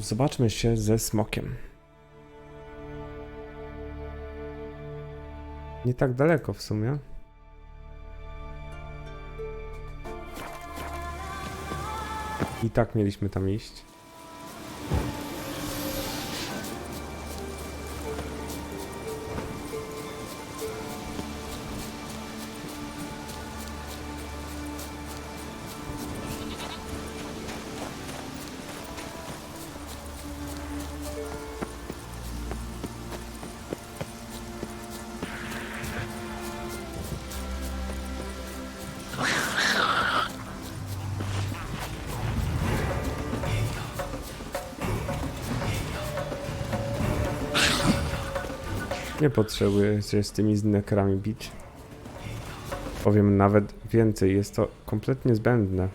zobaczmy się ze smokiem. Nie tak daleko w sumie. I tak mieliśmy tam iść. Nie potrzebuję się z tymi znekrami bić. Powiem nawet więcej, jest to kompletnie zbędne.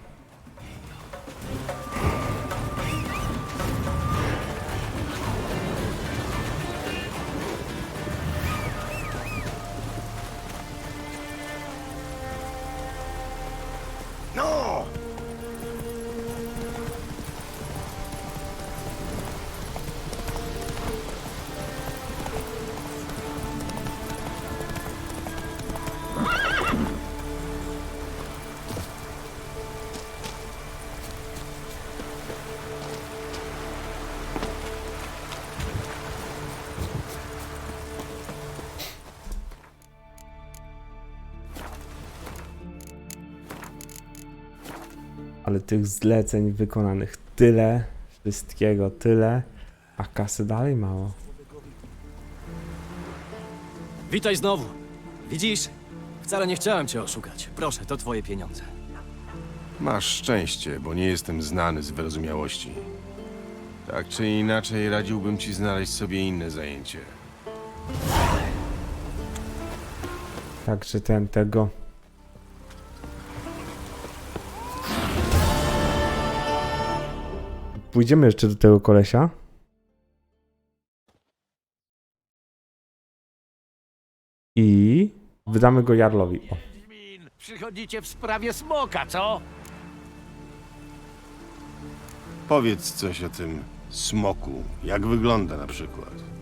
Ale tych zleceń wykonanych tyle, wszystkiego tyle, a kasy dalej mało. Witaj znowu. Widzisz? Wcale nie chciałem cię oszukać. Proszę, to twoje pieniądze. Masz szczęście, bo nie jestem znany z wyrozumiałości. Tak czy inaczej, radziłbym ci znaleźć sobie inne zajęcie. Także ten tego. Pójdziemy jeszcze do tego kolesia. I wydamy go Jarlowi. O. Przychodzicie w sprawie smoka, co? Powiedz coś o tym smoku. Jak wygląda na przykład?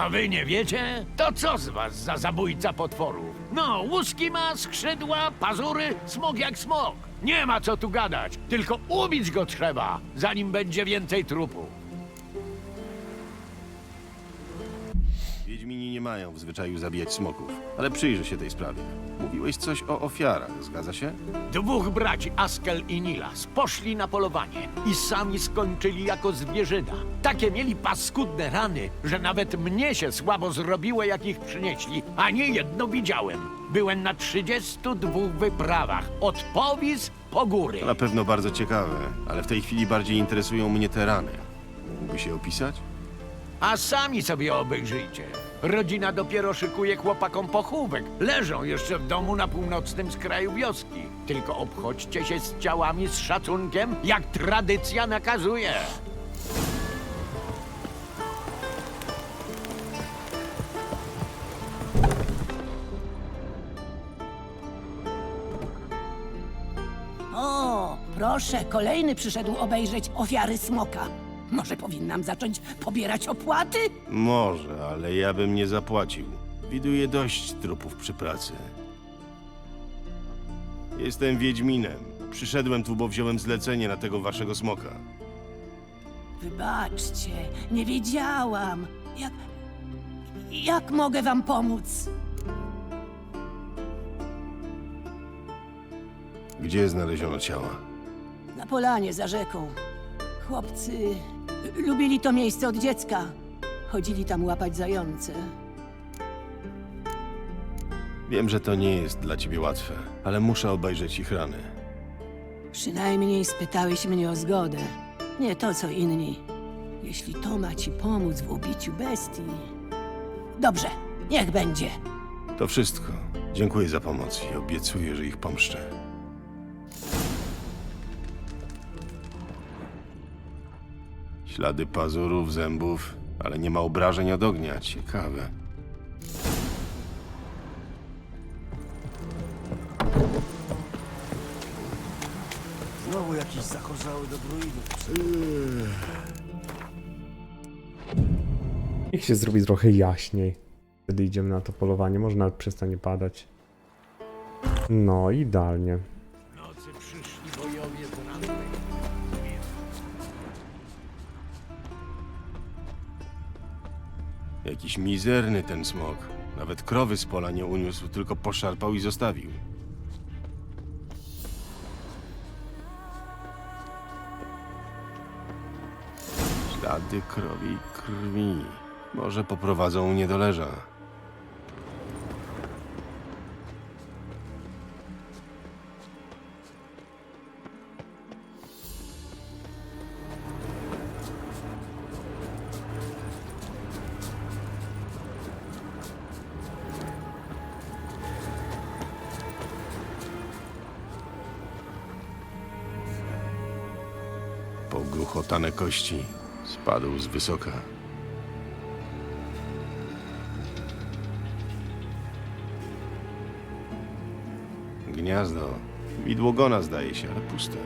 A wy nie wiecie? To co z was za zabójca potworów? No, łuski ma, skrzydła, pazury, smok jak smok. Nie ma co tu gadać, tylko ubić go trzeba, zanim będzie więcej trupu. Wiedźmini nie mają w zwyczaju zabijać smoków, ale przyjrzę się tej sprawie. Mówiłeś coś o ofiarach, zgadza się? Dwóch braci, Askel i Nilas, poszli na polowanie i sami skończyli jako zwierzyna. Takie mieli paskudne rany, że nawet mnie się słabo zrobiło, jak ich przynieśli, a nie jedno widziałem. Byłem na 32 wyprawach, od powis po góry. To na pewno bardzo ciekawe, ale w tej chwili bardziej interesują mnie te rany. Mógłby się opisać? A sami sobie obejrzyjcie. Rodzina dopiero szykuje chłopakom pochówek. Leżą jeszcze w domu na północnym skraju wioski. Tylko obchodźcie się z ciałami z szacunkiem, jak tradycja nakazuje. O, proszę, kolejny przyszedł obejrzeć ofiary smoka. Może powinnam zacząć pobierać opłaty? Może, ale ja bym nie zapłacił. Widuję dość trupów przy pracy. Jestem Wiedźminem. Przyszedłem tu, bo wziąłem zlecenie na tego waszego smoka. Wybaczcie, nie wiedziałam. Jak. Jak mogę wam pomóc? Gdzie znaleziono ciała? Na polanie za rzeką. Chłopcy lubili to miejsce od dziecka. Chodzili tam łapać zające. Wiem, że to nie jest dla ciebie łatwe, ale muszę obejrzeć ich rany. Przynajmniej spytałeś mnie o zgodę. Nie to, co inni. Jeśli to ma ci pomóc w ubiciu bestii. Dobrze, niech będzie. To wszystko. Dziękuję za pomoc i obiecuję, że ich pomszczę. Ślady pazurów, zębów, ale nie ma obrażeń od ognia. Ciekawe. Znowu jakiś Niech się zrobi trochę jaśniej. Wtedy idziemy na to polowanie. Może nawet przestanie padać. No, idealnie. Jakiś mizerny ten smok. Nawet krowy z pola nie uniósł, tylko poszarpał i zostawił. Ślady krowi krwi. Może poprowadzą niedoleża. Pogruchotane kości. Spadł z wysoka. Gniazdo. Widłogona zdaje się, ale puste.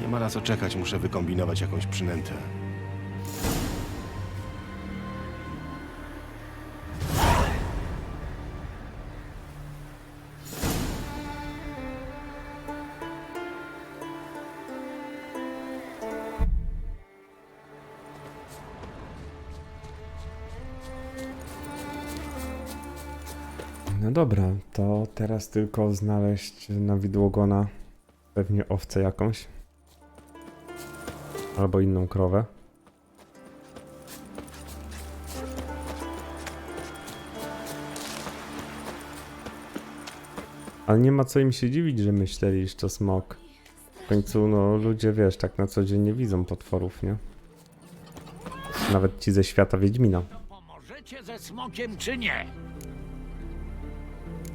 Nie ma na co czekać, muszę wykombinować jakąś przynętę. Dobra, to teraz tylko znaleźć na widłogona pewnie owcę jakąś. Albo inną krowę. Ale nie ma co im się dziwić, że myśleli, że to smok. W końcu, no, ludzie, wiesz, tak na co dzień nie widzą potworów, nie? Nawet ci ze świata Wiedźmina. Pomożecie ze smokiem czy nie?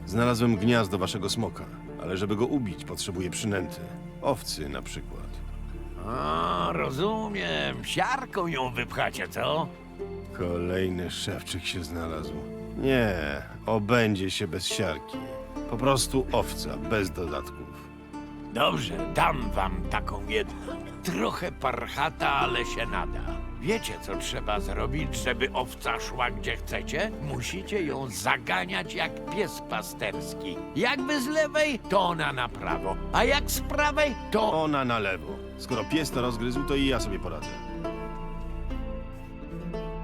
Znalazłem gniazdo waszego smoka, ale żeby go ubić, potrzebuję przynęty. Owcy na przykład. A, rozumiem. Siarką ją wypchacie, co? Kolejny szewczyk się znalazł. Nie, obędzie się bez siarki. Po prostu owca, bez dodatków. Dobrze, dam wam taką jedną. Trochę parchata, ale się nada. Wiecie, co trzeba zrobić, żeby owca szła gdzie chcecie? Musicie ją zaganiać jak pies pasterski. Jakby z lewej, to ona na prawo, a jak z prawej, to... Ona na lewo. Skoro pies to rozgryzł, to i ja sobie poradzę.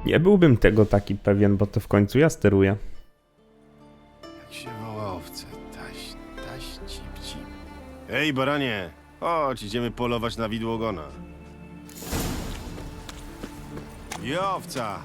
Nie byłbym tego taki pewien, bo to w końcu ja steruję. Jak się woła owce? Taś, taś, cip, cip. Ej, baranie! Chodź, idziemy polować na widłogona. I owca!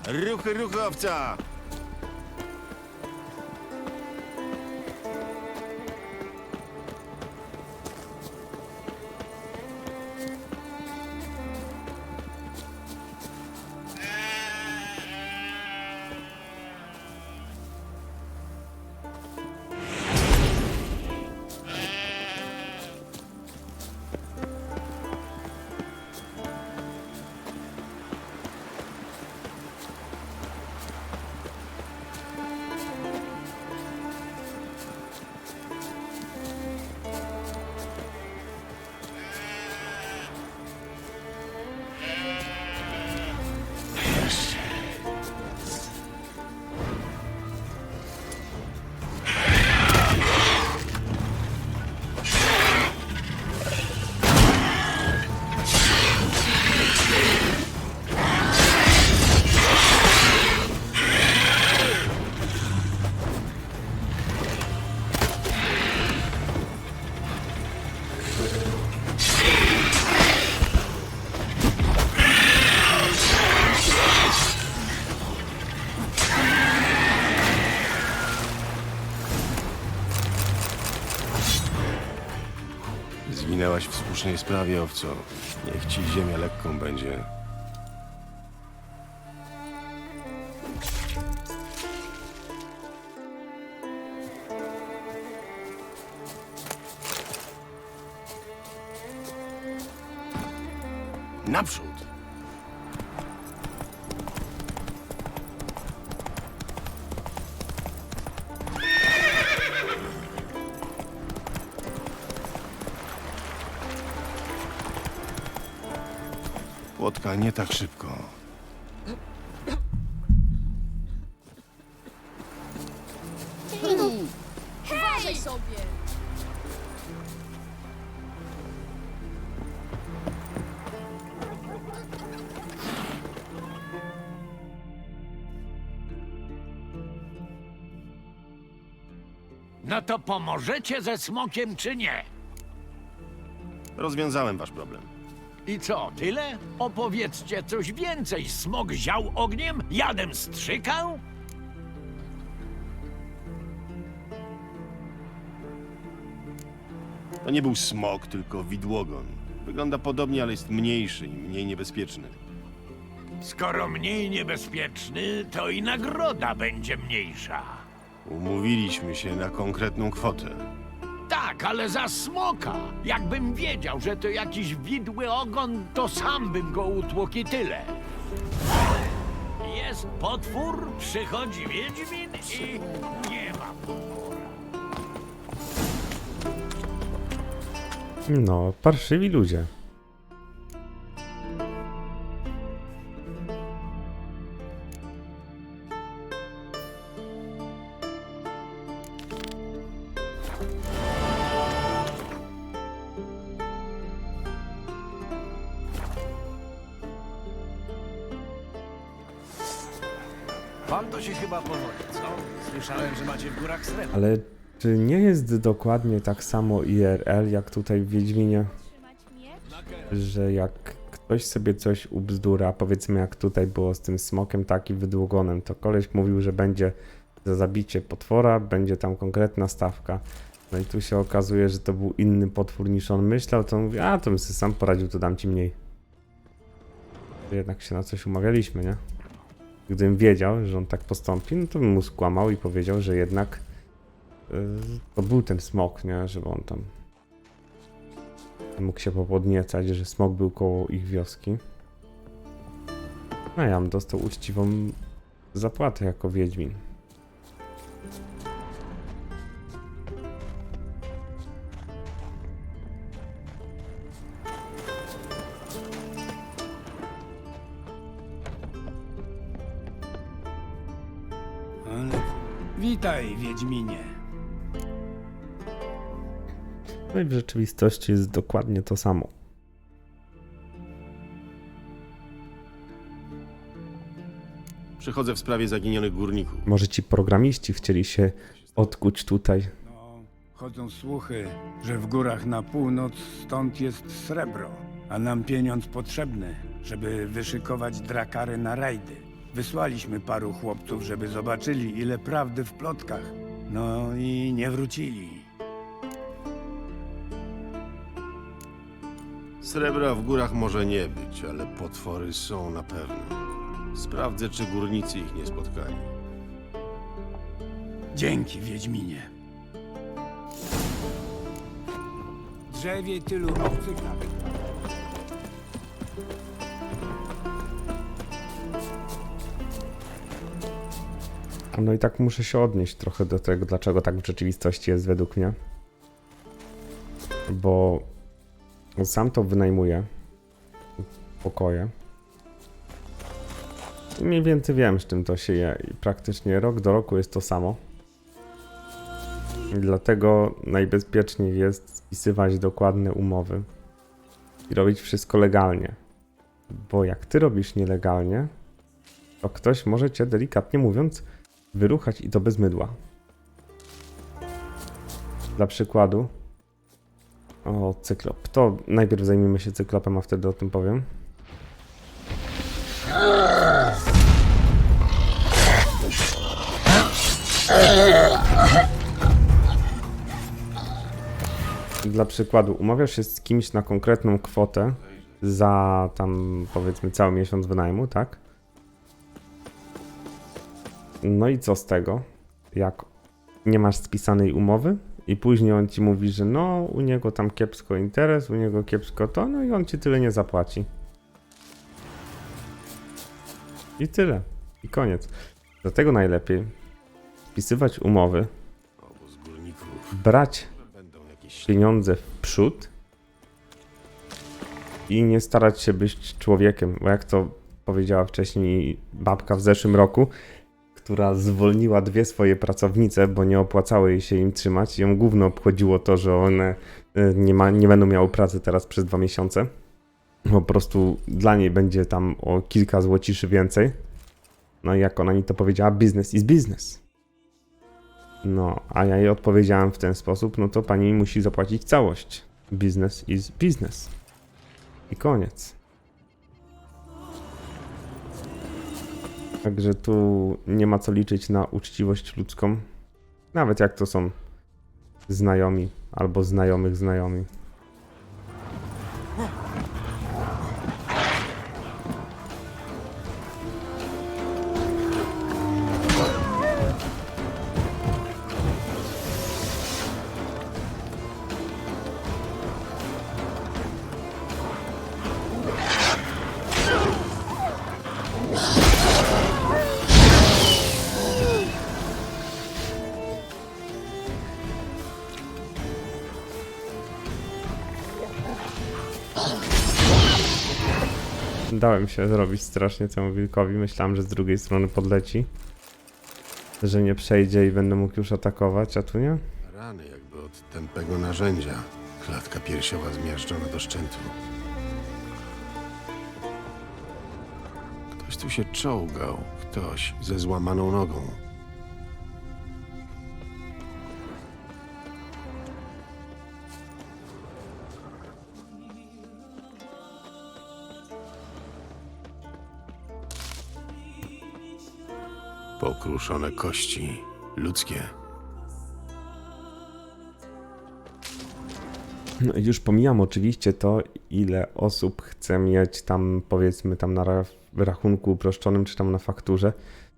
Słusznej sprawie, owco. Niech ci ziemia lekką będzie. Płotka, nie tak szybko. Uważaj sobie! No to pomożecie ze smokiem czy nie? Rozwiązałem wasz problem. I co, tyle? Opowiedzcie coś więcej. Smok ział ogniem? Jadem strzykał? To nie był smok, tylko widłogon. Wygląda podobnie, ale jest mniejszy i mniej niebezpieczny. Skoro mniej niebezpieczny, to i nagroda będzie mniejsza. Umówiliśmy się na konkretną kwotę. Tak, ale za smoka. Jakbym wiedział, że to jakiś widły ogon, to sam bym go utłukł i tyle. Jest potwór, przychodzi Wiedźmin i nie ma potwora. No, parszywi ludzie. Pan to się chyba powodzi, co? Słyszałem, że macie w górach srebro. Ale czy nie jest dokładnie tak samo IRL jak tutaj w Wiedźminie? Że jak ktoś sobie coś ubzdura, powiedzmy jak tutaj było z tym smokiem, tak i wydługonem, to koleś mówił, że będzie za zabicie potwora, będzie tam konkretna stawka. No i tu się okazuje, że to był inny potwór niż on myślał, to on mówi, a to bym sobie sam poradził, to dam ci mniej. Jednak się na coś umawialiśmy, nie? Gdybym wiedział, że on tak postąpi, no to bym mu skłamał i powiedział, że jednak yy, to był ten smok, nie? Żeby on tam mógł się popodniecać, że smok był koło ich wioski. No ja bym dostał uczciwą zapłatę jako Wiedźmin. Wiedźminie. No i w rzeczywistości jest dokładnie to samo. Przychodzę w sprawie zaginionych górników. Może ci programiści chcieli się odkuć tutaj. No, chodzą słuchy, że w górach na północ stąd jest srebro, a nam pieniądz potrzebny, żeby wyszykować drakary na rajdy. Wysłaliśmy paru chłopców, żeby zobaczyli, ile prawdy w plotkach. No i nie wrócili. Srebra w górach może nie być, ale potwory są na pewno. Sprawdzę, czy górnicy ich nie spotkali. Dzięki, Wiedźminie. Drzewie tylu obcych No i tak muszę się odnieść trochę do tego, dlaczego tak w rzeczywistości jest według mnie. Bo sam to wynajmuję pokoje. I mniej więcej wiem, z czym to się je. I praktycznie rok do roku jest to samo. I dlatego najbezpieczniej jest spisywać dokładne umowy i robić wszystko legalnie. Bo jak ty robisz nielegalnie, to ktoś może cię delikatnie mówiąc wyruchać i to bez mydła. Dla przykładu. O, cyklop. To najpierw zajmijmy się cyklopem, a wtedy o tym powiem. Dla przykładu, umawiasz się z kimś na konkretną kwotę za tam powiedzmy cały miesiąc wynajmu, tak? No i co z tego, jak nie masz spisanej umowy i później on ci mówi, że no u niego tam kiepsko interes, u niego kiepsko to, no i on ci tyle nie zapłaci. I tyle. I koniec. Dlatego najlepiej spisywać umowy, brać pieniądze w przód i nie starać się być człowiekiem, bo jak to powiedziała wcześniej babka w zeszłym roku, która zwolniła dwie swoje pracownice, bo nie opłacało jej się im trzymać. Ją głównie obchodziło to, że one y, nie, ma, nie będą miały pracy teraz przez dwa miesiące. Po prostu dla niej będzie tam o kilka złociszy więcej. No i jak ona mi to powiedziała, business is business. No, a ja jej odpowiedziałem w ten sposób, no to pani musi zapłacić całość. Business is business. I koniec. Także tu nie ma co liczyć na uczciwość ludzką. Nawet jak to są znajomi albo znajomych znajomi. Dałem się zrobić strasznie temu wilkowi. Myślałem, że z drugiej strony podleci. Że nie przejdzie i będę mógł już atakować, a tu nie? Rany jakby od tępego narzędzia. Klatka piersiowa zmiażdżona do szczętu. Ktoś tu się czołgał. Ktoś ze złamaną nogą. Pokruszone kości. Ludzkie. No i już pomijam oczywiście to, ile osób chce mieć tam, powiedzmy, tam na ra- rachunku uproszczonym, czy tam na fakturze,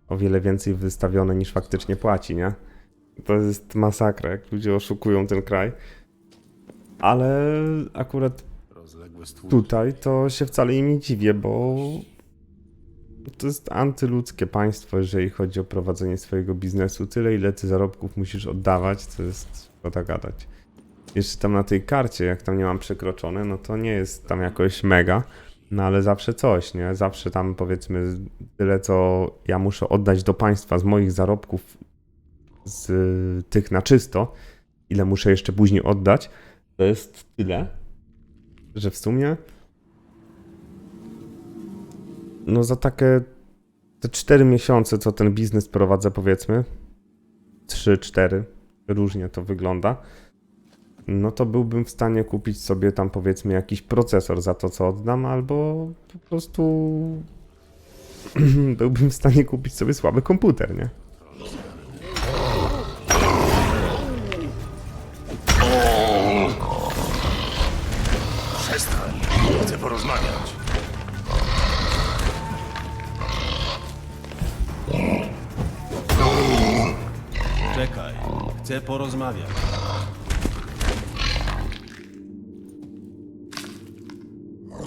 o wiele więcej wystawione niż faktycznie płaci, nie? To jest masakra, jak ludzie oszukują ten kraj. Ale akurat tutaj to się wcale im nie dziwię, bo to jest antyludzkie państwo, jeżeli chodzi o prowadzenie swojego biznesu. Tyle, ile ty zarobków musisz oddawać, to jest szkoda gadać. Jeszcze tam na tej karcie, jak tam nie mam przekroczone, no to nie jest tam jakoś mega, no ale zawsze coś, nie? Zawsze tam powiedzmy tyle, co ja muszę oddać do państwa z moich zarobków, z tych na czysto, ile muszę jeszcze później oddać, to jest tyle, że w sumie no za takie te 4 miesiące, co ten biznes prowadzę, powiedzmy, 3-4, różnie to wygląda, no to byłbym w stanie kupić sobie tam powiedzmy jakiś procesor za to, co oddam, albo po prostu byłbym w stanie kupić sobie słaby komputer, nie? Chcę porozmawiać.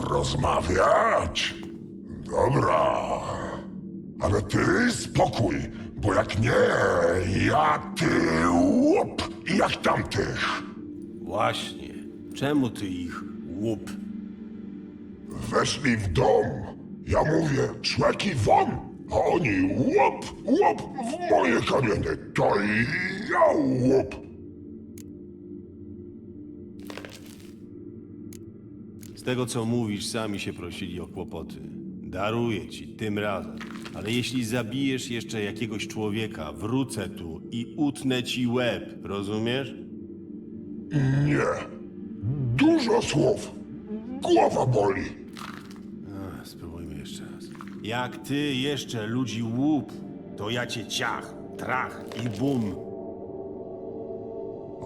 Rozmawiać? Dobra. Ale ty spokój, bo jak nie, ja ty łup jak tamtych. Właśnie. Czemu ty ich łup? Weszli w dom. Ja mówię, człeki won, a oni łup, łup w moje kamienie. To i ja łup. Z tego co mówisz, sami się prosili o kłopoty. Daruję ci tym razem. Ale jeśli zabijesz jeszcze jakiegoś człowieka, wrócę tu i utnę ci łeb, rozumiesz? Nie. Dużo słów. Głowa boli. Ach, spróbujmy jeszcze raz. Jak ty jeszcze ludzi łup, to ja cię ciach, trach i bum.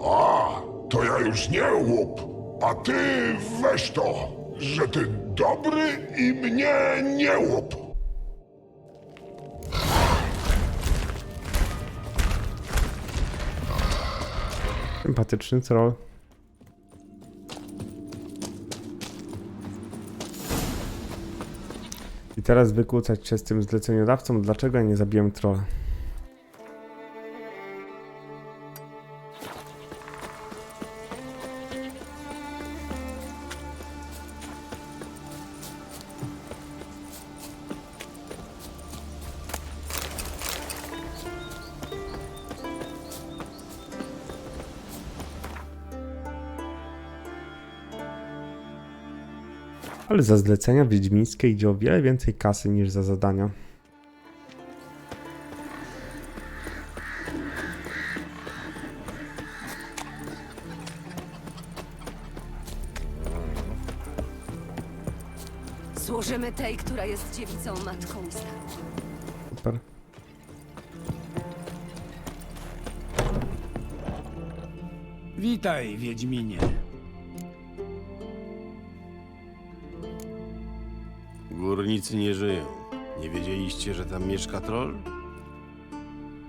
A, to ja już nie łup, a ty weź to, że ty dobry i mnie nie łup. Sympatyczny troll. I teraz wykłócać się z tym zleceniodawcą, dlaczego ja nie zabiłem trolla. Ale za zlecenia wiedźmińskie idzie o wiele więcej kasy niż za zadania. Służymy tej, która jest dziewicą, matką i starą. Super. Witaj, Wiedźminie. Górnicy nie żyją. Nie wiedzieliście, że tam mieszka troll?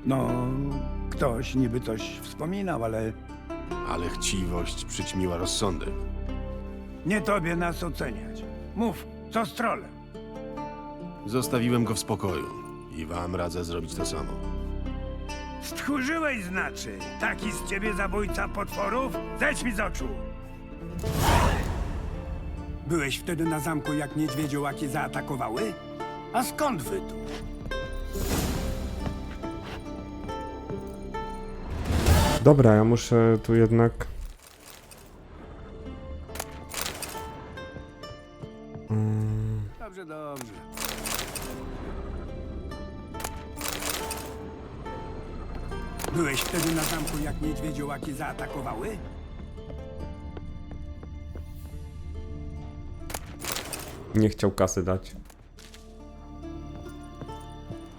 No, ktoś niby coś wspominał, ale Ale chciwość przyćmiła rozsądek. nie tobie nas oceniać. Mów, co z trolem? Zostawiłem go w spokoju i wam radzę zrobić to samo. Stchórzyłeś znaczy. Taki z ciebie zabójca potworów? Zejdź mi z oczu! Byłeś wtedy na zamku, jak niedźwiedziołaki zaatakowały? A skąd wy tu? Dobra, ja muszę tu jednak. Mm, Dobrze, dobrze. Byłeś wtedy na zamku, jak niedźwiedziołaki zaatakowały? Nie chciał kasy dać.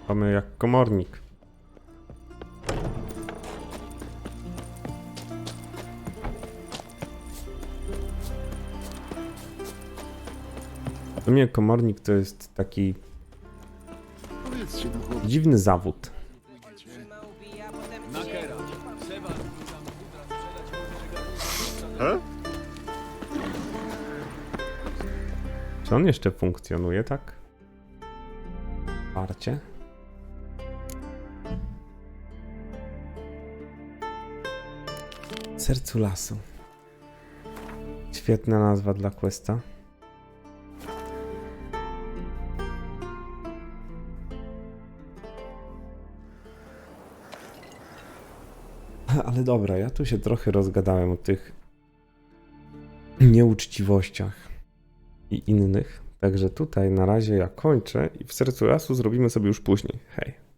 Mamy jak komornik. W sumie komornik to jest taki dziwny zawód. Czy on jeszcze funkcjonuje tak? Parcie? Sercu lasu. Świetna nazwa dla questa. Ale dobra, ja tu się trochę rozgadałem o tych nieuczciwościach i innych. Także tutaj na razie ja kończę i w sercu lasu zrobimy sobie już później. Hej.